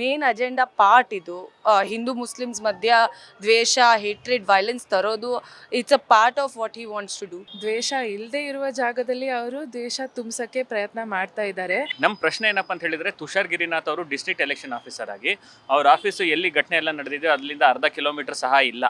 Main agenda part ಇದು. Hindu Muslims ಮಧ್ಯ ದ್ವೇಷ ಹೇಟ್ರೆಡ್ ವೈಲೆನ್ಸ್ ತರೋದು it's a part of what he wants to do ದ್ವೇಷ ಇಲ್ಲದೆ ಇರುವ ಜಾಗದಲ್ಲಿ ಅವರು ದ್ವೇಷ ತುಂಬಿಸಕ್ಕೆ ಪ್ರಯತ್ನ ಮಾಡ್ತಾ ಇದ್ದಾರೆ. ನಮ್ಮ ಪ್ರಶ್ನೆ ಏನಪ್ಪ ಅಂತ ಹೇಳಿದ್ರೆ ತುಷಾರ್ ಗಿರಿನಾಥ್ ಅವರು ಡಿಸ್ಟ್ರಿಕ್ಟ್ ಎಲೆಕ್ಷನ್ ಆಫೀಸರ್ ಆಗಿ ಅವ್ರ ಆಫೀಸು ಎಲ್ಲಿ ಘಟನೆ ಎಲ್ಲ ನಡೆದಿದೆ ಅಲ್ಲಿಂದ ಅರ್ಧ ಕಿಲೋಮೀಟರ್ ಸಹ ಇಲ್ಲ.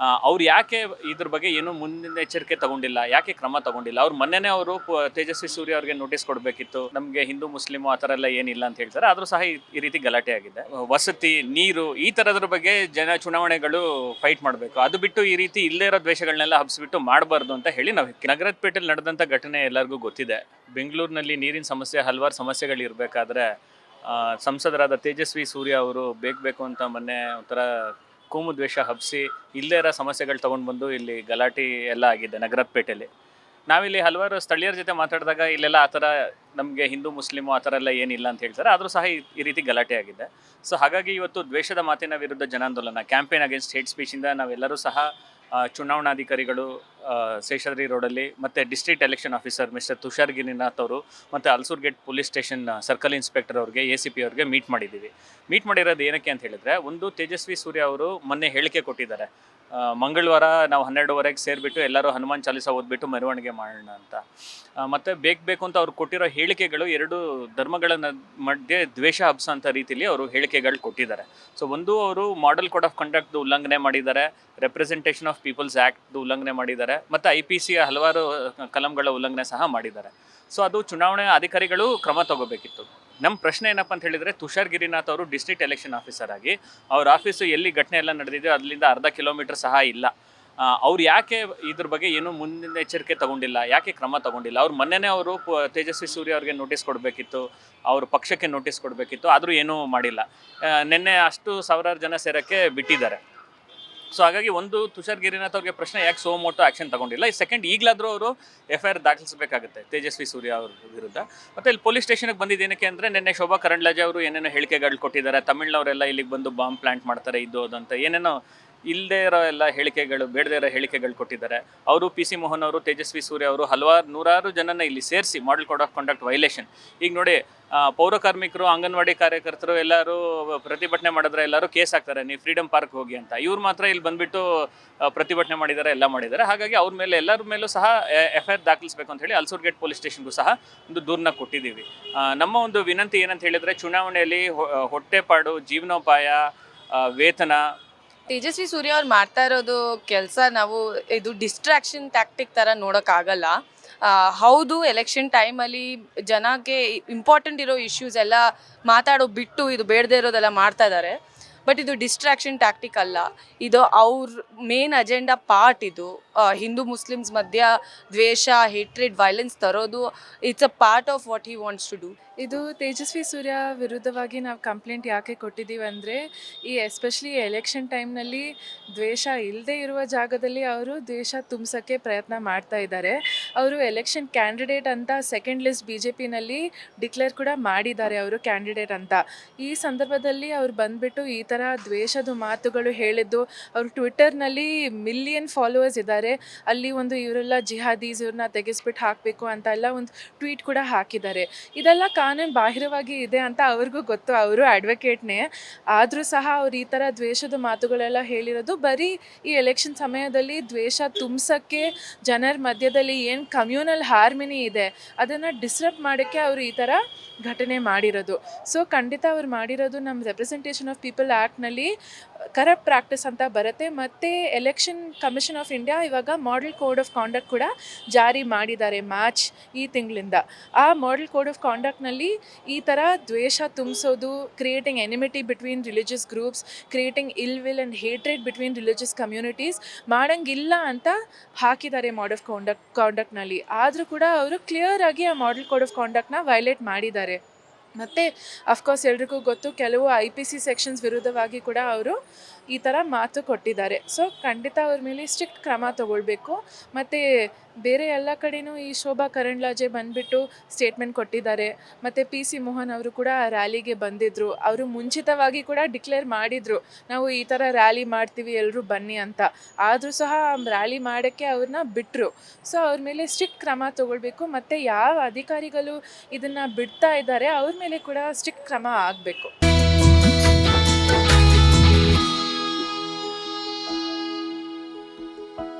ಅವ್ರು ಯಾಕೆ ಇದ್ರ ಬಗ್ಗೆ ಏನು ಮುಂದಿನ ಎಚ್ಚರಿಕೆ ತಗೊಂಡಿಲ್ಲ, ಯಾಕೆ ಕ್ರಮ ತಗೊಂಡಿಲ್ಲ? ಅವ್ರು ಮೊನ್ನೆನೇ ಅವರು ತೇಜಸ್ವಿ ಸೂರ್ಯ ಅವ್ರಿಗೆ ನೋಟಿಸ್ ಕೊಡಬೇಕಿತ್ತು. ನಮಗೆ ಹಿಂದೂ, ಮುಸ್ಲಿಮು ಆ ಥರ ಎಲ್ಲ ಏನಿಲ್ಲ ಅಂತ ಹೇಳ್ತಾರೆ. ಆದರೂ ಸಹ ಈ- ರೀತಿ ಗಲಾಟೆ ಆಗಿದೆ. ವಸತಿ, ನೀರು, ಈ ಥರದ್ರ ಬಗ್ಗೆ ಜನ ಚುನಾವಣೆಗಳು ಫೈಟ್ ಮಾಡಬೇಕು. ಅದು ಬಿಟ್ಟು ಈ ರೀತಿ ಇಲ್ಲೇ ಇರೋ ದ್ವೇಷಗಳನ್ನೆಲ್ಲ ಹಬ್ಬಿಸ್ಬಿಟ್ಟು ಮಾಡಬಾರ್ದು ಅಂತ ಹೇಳಿ ನಾವು ನಗರದ ಪೇಟೆಯಲ್ಲಿ ನಡೆದಂಥ ಘಟನೆ ಎಲ್ಲರಿಗೂ ಗೊತ್ತಿದೆ. ಬೆಂಗಳೂರಿನಲ್ಲಿ ನೀರಿನ ಸಮಸ್ಯೆ, ಹಲವಾರು ಸಮಸ್ಯೆಗಳು ಇರಬೇಕಾದ್ರೆ ಸಂಸದರಾದ ತೇಜಸ್ವಿ ಸೂರ್ಯ ಅವರು ಬೇಕು ಬೇಕು ಅಂತ ಮೊನ್ನೆ ಒಂಥರ ಕೋಮು ದ್ವೇಷ ಹಬ್ಸಿ ಇಲ್ಲೇ ಇರೋ ಸಮಸ್ಯೆಗಳು ತೊಗೊಂಡು ಬಂದು ಇಲ್ಲಿ ಗಲಾಟೆ ಎಲ್ಲ ಆಗಿದೆ ನಗರದ ಪೇಟೆಯಲ್ಲಿ ನಾವಿಲ್ಲಿ ಹಲವಾರು ಸ್ಥಳೀಯರ ಜೊತೆ ಮಾತಾಡಿದಾಗ ಇಲ್ಲೆಲ್ಲ ಆ ಥರ ನಮಗೆ ಹಿಂದೂ, ಮುಸ್ಲಿಮು ಆ ಥರ ಎಲ್ಲ ಏನಿಲ್ಲ ಅಂತ ಹೇಳ್ತಾರೆ. ಆದರೂ ಸಹ ಈ- ರೀತಿ ಗಲಾಟೆ ಆಗಿದೆ. ಸೊ ಹಾಗಾಗಿ ಇವತ್ತು ದ್ವೇಷದ ಮಾತಿನ ವಿರುದ್ಧ ಜನಾಂದೋಲನ, ಕ್ಯಾಂಪೇನ್ ಅಗೇನ್ಸ್ಟ್ ಹೇಟ್ ಸ್ಪೀಚಿಂದ ನಾವೆಲ್ಲರೂ ಸಹ ಚುನಾವಣಾಧಿಕಾರಿಗಳು ಶೇಷಾದ್ರಿ ರೋಡಲ್ಲಿ ಮತ್ತು district election officer mister Tushar Girinath ಅವರು ಮತ್ತು Ulsoor gate police station circle inspector ಅವ್ರಿಗೆ, ಎ ಸಿ ಪಿ ಅವ್ರಿಗೆ ಮೀಟ್ ಮಾಡಿದ್ದೀವಿ. ಮೀಟ್ ಮಾಡಿರೋದು ಏನಕ್ಕೆ ಅಂತ ಹೇಳಿದ್ರೆ, ಒಂದು ತೇಜಸ್ವಿ ಸೂರ್ಯ ಅವರು ಮೊನ್ನೆ ಹೇಳಿಕೆ ಕೊಟ್ಟಿದ್ದಾರೆ. ಮಂಗಳವಾರ ನಾವು ಹನ್ನೆರಡುವರೆಗೆ ಸೇರಿಬಿಟ್ಟು ಎಲ್ಲರೂ ಹನುಮಾನ್ ಚಾಲಿಸ ಓದ್ಬಿಟ್ಟು ಮೆರವಣಿಗೆ ಮಾಡೋಣ ಅಂತ. ಮತ್ತು ಬೇಕು ಬೇಕು ಅಂತ ಅವ್ರು ಕೊಟ್ಟಿರೋ ಹೇಳಿಕೆಗಳು ಎರಡು ಧರ್ಮಗಳ ಮಧ್ಯೆ ದ್ವೇಷ ಹಬ್ಸೋಂಥ ರೀತಿಯಲ್ಲಿ ಅವರು ಹೇಳಿಕೆಗಳು ಕೊಟ್ಟಿದ್ದಾರೆ. ಸೊ ಒಂದು ಅವರು ಮಾಡೆಲ್ ಕೋಡ್ ಆಫ್ ಕಂಡಕ್ಟ್ದು ಉಲ್ಲಂಘನೆ ಮಾಡಿದ್ದಾರೆ ರೆಪ್ರೆಸೆಂಟೇಷನ್ ಆಫ್ ಪೀಪಲ್ಸ್ ಆ್ಯಕ್ಟ್ದು ಉಲ್ಲಂಘನೆ ಮಾಡಿದ್ದಾರೆ, ಮತ್ತು ಐ ಪಿ ಸಿಯ ಹಲವಾರು ಕಲಂಗಳ ಉಲ್ಲಂಘನೆ ಸಹ ಮಾಡಿದ್ದಾರೆ. ಸೊ ಅದು ಚುನಾವಣೆ ಅಧಿಕಾರಿಗಳು ಕ್ರಮ ತಗೋಬೇಕಿತ್ತು. ನಮ್ಮ ಪ್ರಶ್ನೆ ಏನಪ್ಪ ಅಂತ ಹೇಳಿದರೆ, ತುಷಾರ್ ಗಿರಿನಾಥ್ ಅವರು ಡಿಸ್ಟ್ರಿಕ್ಟ್ ಎಲೆಕ್ಷನ್ ಆಫೀಸರ್ ಆಗಿ, ಅವ್ರ ಆಫೀಸು ಎಲ್ಲಿ ಘಟನೆ ಎಲ್ಲ ನಡೆದಿದೆಯೋ ಅಲ್ಲಿಂದ ಅರ್ಧ ಕಿಲೋಮೀಟರ್ ಸಹ ಇಲ್ಲ. ಅವ್ರು ಯಾಕೆ ಇದ್ರ ಬಗ್ಗೆ ಏನು ಮುನ್ನೆಚ್ಚರಿಕೆ ತಗೊಂಡಿಲ್ಲ, ಯಾಕೆ ಕ್ರಮ ತಗೊಂಡಿಲ್ಲ? ಅವ್ರು ಮೊನ್ನೆನೇ ಅವರು ತೇಜಸ್ವಿ ಸೂರ್ಯ ಅವ್ರಿಗೆ ನೋಟಿಸ್ ಕೊಡಬೇಕಿತ್ತು, ಅವ್ರ ಪಕ್ಷಕ್ಕೆ ನೋಟಿಸ್ ಕೊಡಬೇಕಿತ್ತು, ಆದರೂ ಏನೂ ಮಾಡಿಲ್ಲ. ನಿನ್ನೆ ಅಷ್ಟು ಸಾವಿರಾರು ಜನ ಸೇರೋಕ್ಕೆ ಬಿಟ್ಟಿದ್ದಾರೆ. ಸೊ ಹಾಗಾಗಿ ಒಂದು ತುಷಾರ್ ಗಿರಿನಾಥ್ ಅವ್ರಿಗೆ ಪ್ರಶ್ನೆ ಯಾಕೆ ಸೋ ಮೋಟೋ ಆಕ್ಷನ್ ತಗೊಂಡಿಲ್ಲ? ಈ ಸೆಕೆಂಡ್ ಈಗಲಾದರೂ ಅವರು ಎಫ್ ಐ ಆರ್ ದಾಖಲಿಸಬೇಕಾಗುತ್ತೆ, ತೇಜಸ್ವಿ ಸೂರ್ಯ ಅವ್ರ ವಿರುದ್ಧ. ಮತ್ತೆ ಇಲ್ಲಿ ಪೊಲೀಸ್ ಸ್ಟೇಷನ್ಗೆ ಬಂದಿದ್ದು ಏನಕ್ಕೆ ಅಂದರೆ, ನಿನ್ನೆ ಶೋಭಾ ಕರಂಡ್ಲಾಜೆ ಅವರು ಏನೇನೋ ಹೇಳಿಕೆಗಳು ಕೊಟ್ಟಿದ್ದಾರೆ, ತಮಿಳ್ನವರೆಲ್ಲ ಇಲ್ಲಿಗೆ ಬಂದು ಬಾಂಬ್ ಪ್ಲಾಂಟ್ ಮಾಡ್ತಾರೆ, ಇದು ಅದಂತ ಏನೇನೋ ಇಲ್ಲದೆ ಇರೋ ಎಲ್ಲ ಹೇಳಿಕೆಗಳು, ಬೇಡದೇ ಇರೋ ಹೇಳಿಕೆಗಳು ಕೊಟ್ಟಿದ್ದಾರೆ. ಅವರು ಪಿ ಸಿ ಮೋಹನ್ ಅವರು, ತೇಜಸ್ವಿ ಸೂರ್ಯ ಅವರು ಹಲವಾರು, ನೂರಾರು ಜನನ ಇಲ್ಲಿ ಸೇರಿಸಿ model code of conduct violation ಈಗ ನೋಡಿ ಪೌರಕಾರ್ಮಿಕರು ಪೌರ ಕಾರ್ಮಿಕರು, ಅಂಗನವಾಡಿ ಕಾರ್ಯಕರ್ತರು ಎಲ್ಲರೂ ಪ್ರತಿಭಟನೆ ಮಾಡಿದ್ರೆ ಎಲ್ಲರೂ ಕೇಸ್ ಹಾಕ್ತಾರೆ, ನೀವು ಫ್ರೀಡಮ್ ಪಾರ್ಕ್ ಹೋಗಿ ಅಂತ. ಇವ್ರು ಮಾತ್ರ ಇಲ್ಲಿ ಬಂದ್ಬಿಟ್ಟು ಪ್ರತಿಭಟನೆ ಮಾಡಿದ್ದಾರೆ, ಎಲ್ಲ ಮಾಡಿದ್ದಾರೆ. ಹಾಗಾಗಿ ಅವ್ರ ಮೇಲೆ, ಎಲ್ಲರ ಮೇಲೂ ಸಹ ಎಫ್ ಐ ಆರ್ ದಾಖಲಿಸಬೇಕು ಅಂತ ಹೇಳಿ ಅಲ್ಸೂರ್ ಗೇಟ್ ಪೊಲೀಸ್ ಸ್ಟೇಷನ್ಗೂ ಸಹ ಒಂದು ದೂರನ್ನ ಕೊಟ್ಟಿದ್ದೀವಿ. ನಮ್ಮ ಒಂದು ವಿನಂತಿ ಏನಂತ ಹೇಳಿದರೆ, ಚುನಾವಣೆಯಲ್ಲಿ ಹೊಟ್ಟೆಪಾಡು, ಜೀವನೋಪಾಯ ವೇತನ ತೇಜಸ್ವಿ ಸೂರ್ಯ ಅವ್ರು ಮಾಡ್ತಾ ಇರೋದು ಕೆಲಸ ನಾವು ಇದು ಡಿಸ್ಟ್ರಾಕ್ಷನ್ ಟ್ಯಾಕ್ಟಿಕ್ ಥರ ನೋಡೋಕ್ಕಾಗಲ್ಲ. ಹೌದು ಎಲೆಕ್ಷನ್ ಟೈಮಲ್ಲಿ ಜನಕ್ಕೆ ಇಂಪಾರ್ಟೆಂಟ್ ಇರೋ ಇಶ್ಯೂಸ್ ಎಲ್ಲ ಮಾತಾಡೋ ಬಿಟ್ಟು ಇದು ಬೇಡದೇ ಇರೋದೆಲ್ಲ ಮಾಡ್ತಾ ಇದ್ದಾರೆ ಬಟ್ ಇದು ಡಿಸ್ಟ್ರಾಕ್ಷನ್ ಟ್ಯಾಕ್ಟಿಕ್ ಅಲ್ಲ. ಇದು ಅವ್ರ ಮೇನ್ ಅಜೆಂಡಾ ಪಾರ್ಟ್ ಇದು. ಹಿಂದೂ ಮುಸ್ಲಿಮ್ಸ್ ಮಧ್ಯ ದ್ವೇಷ ಹೇಟ್ರೆಡ್ ವೈಲೆನ್ಸ್ ತರೋದು it's a part of what he wants to do ಇದು ತೇಜಸ್ವಿ ಸೂರ್ಯ ವಿರುದ್ಧವಾಗಿ ನಾವು ಕಂಪ್ಲೇಂಟ್ ಯಾಕೆ ಕೊಟ್ಟಿದ್ದೀವಿ ಅಂದರೆ, ಈ ಎಸ್ಪೆಷಲಿ ಎಲೆಕ್ಷನ್ ಟೈಮ್ನಲ್ಲಿ ದ್ವೇಷ ಇಲ್ಲದೆ ಇರುವ ಜಾಗದಲ್ಲಿ ಅವರು ದ್ವೇಷ ತುಂಬಿಸೋಕ್ಕೆ ಪ್ರಯತ್ನ ಮಾಡ್ತಾ ಇದ್ದಾರೆ. ಅವರು ಎಲೆಕ್ಷನ್ ಕ್ಯಾಂಡಿಡೇಟ್ ಅಂತ ಸೆಕೆಂಡ್ ಲಿಸ್ಟ್ ಬಿ ಜೆ ಪಿನಲ್ಲಿ ಡಿಕ್ಲೇರ್ ಕೂಡ ಮಾಡಿದ್ದಾರೆ ಅವರು ಕ್ಯಾಂಡಿಡೇಟ್ ಅಂತ. ಈ ಸಂದರ್ಭದಲ್ಲಿ ಅವ್ರು ಬಂದುಬಿಟ್ಟು ಈ ಥರ ದ್ವೇಷದ ಮಾತುಗಳು ಹೇಳಿದ್ದು, ಅವರು ಟ್ವಿಟ್ಟರ್ನಲ್ಲಿ ಮಿಲಿಯನ್ ಫಾಲೋವರ್ಸ್ ಇದ್ದಾರೆ. ಅಲ್ಲಿ ಒಂದು ಇವರೆಲ್ಲ ಜಿಹಾದೀಸ್ ಇವ್ರನ್ನ ತೆಗೆಸ್ಬಿಟ್ಟು ಹಾಕಬೇಕು ಅಂತ ಎಲ್ಲ ಒಂದು ಟ್ವೀಟ್ ಕೂಡ ಹಾಕಿದ್ದಾರೆ. ಇದೆಲ್ಲ ಕಾನೂನು ಬಾಹಿರವಾಗಿ ಇದೆ ಅಂತ ಅವ್ರಿಗೂ ಗೊತ್ತು. ಅವರು ಅಡ್ವೊಕೇಟ್ನೇ. ಆದರೂ ಸಹ ಅವ್ರು ಈ ಥರ ದ್ವೇಷದ ಮಾತುಗಳೆಲ್ಲ ಹೇಳಿರೋದು ಬರೀ ಈ ಎಲೆಕ್ಷನ್ ಸಮಯದಲ್ಲಿ ದ್ವೇಷ ತುಂಬಿಸೋಕ್ಕೆ ಜನರ ಮಧ್ಯದಲ್ಲಿ ಏನು ಕಮ್ಯೂನಲ್ ಹಾರ್ಮಿನಿ ಇದೆ, ಅದನ್ನು ಡಿಸ್ಟರ್ಬ್ ಮಾಡೋಕ್ಕೆ ಅವರು ಈ ಥರ ಘಟನೆ ಮಾಡಿರೋದು. ಸೊ, ಖಂಡಿತ ಅವ್ರು ಮಾಡಿರೋದು ನಮ್ಮ ರೆಪ್ರೆಸೆಂಟೇಷನ್ ಆಫ್ ಪೀಪಲ್ ಆ್ಯಕ್ಟ್ನಲ್ಲಿ ಕರಪ್ಟ್ ಪ್ರಾಕ್ಟೀಸ್ ಅಂತ ಬರುತ್ತೆ. ಮತ್ತು ಎಲೆಕ್ಷನ್ ಕಮಿಷನ್ ಆಫ್ ಇಂಡಿಯಾ ಇವಾಗ ಮಾಡೆಲ್ ಕೋಡ್ ಆಫ್ ಕಾಂಡಕ್ಟ್ ಕೂಡ ಜಾರಿ ಮಾಡಿದ್ದಾರೆ ಮ್ಯಾಚ್ ಈ ತಿಂಗಳಿಂದ. ಆ ಮಾಡೆಲ್ ಕೋಡ್ ಆಫ್ ಕಾಂಡಕ್ಟ್ನಲ್ಲಿ ಈ ಥರ ದ್ವೇಷ ತುಂಬಿಸೋದು creating enmity between religious groups creating ill will and hatred between religious communities ಮಾಡೋಂಗಿಲ್ಲ ಅಂತ ಹಾಕಿದ್ದಾರೆ ಮಾಡ್ ಆಫ್ ಕಾಂಡಕ್ಟ್ ಕಾಂಡಕ್ಟ್ನಲ್ಲಿ ಆದರೂ ಕೂಡ ಅವರು ಕ್ಲಿಯರ್ ಆಗಿ ಆ ಮಾಡೆಲ್ ಕೋಡ್ ಆಫ್ ಕಾಂಡಕ್ಟ್ನ ವೈಲೇಟ್ ಮಾಡಿದ್ದಾರೆ. ಮತ್ತು ಅಫ್ಕೋರ್ಸ್ ಎಲ್ರಿಗೂ ಗೊತ್ತು, ಕೆಲವು ಐ ಪಿ ಸಿ ಸೆಕ್ಷನ್ಸ್ ವಿರುದ್ಧವಾಗಿ ಕೂಡ ಅವರು ಈ ಥರ ಮಾತು ಕೊಟ್ಟಿದ್ದಾರೆ. ಸೊ ಖಂಡಿತ ಅವ್ರ ಮೇಲೆ ಸ್ಟ್ರಿಕ್ಟ್ ಕ್ರಮ ತಗೊಳ್ಬೇಕು. ಮತ್ತು ಬೇರೆ ಎಲ್ಲ ಕಡೆಯೂ ಈ ಶೋಭಾ ಕರಂಡ್ಲಾಜೆ ಬಂದುಬಿಟ್ಟು ಸ್ಟೇಟ್ಮೆಂಟ್ ಕೊಟ್ಟಿದ್ದಾರೆ. ಮತ್ತು ಪಿ ಸಿ ಮೋಹನ್ ಅವರು ಕೂಡ ರ್ಯಾಲಿಗೆ ಬಂದಿದ್ದರು ಅವರು ಮುಂಚಿತವಾಗಿ ಕೂಡ ಡಿಕ್ಲೇರ್ ಮಾಡಿದರು, ನಾವು ಈ ಥರ ರ್ಯಾಲಿ ಮಾಡ್ತೀವಿ ಎಲ್ಲರೂ ಬನ್ನಿ ಅಂತ. ಆದರೂ ಸಹ ರ್ಯಾಲಿ ಮಾಡೋಕ್ಕೆ ಅವ್ರನ್ನ ಬಿಟ್ಟರು ಸೊ ಅವ್ರ ಮೇಲೆ ಸ್ಟ್ರಿಕ್ಟ್ ಕ್ರಮ ತಗೊಳ್ಬೇಕು, ಮತ್ತು ಯಾವ ಅಧಿಕಾರಿಗಳು ಇದನ್ನು ಬಿಡ್ತಾ ಇದ್ದಾರೆ, ಅವ್ರ ಮೇಲೆ ಕೂಡ ಸ್ಟ್ರಿಕ್ಟ್ ಕ್ರಮ ಆಗಬೇಕು.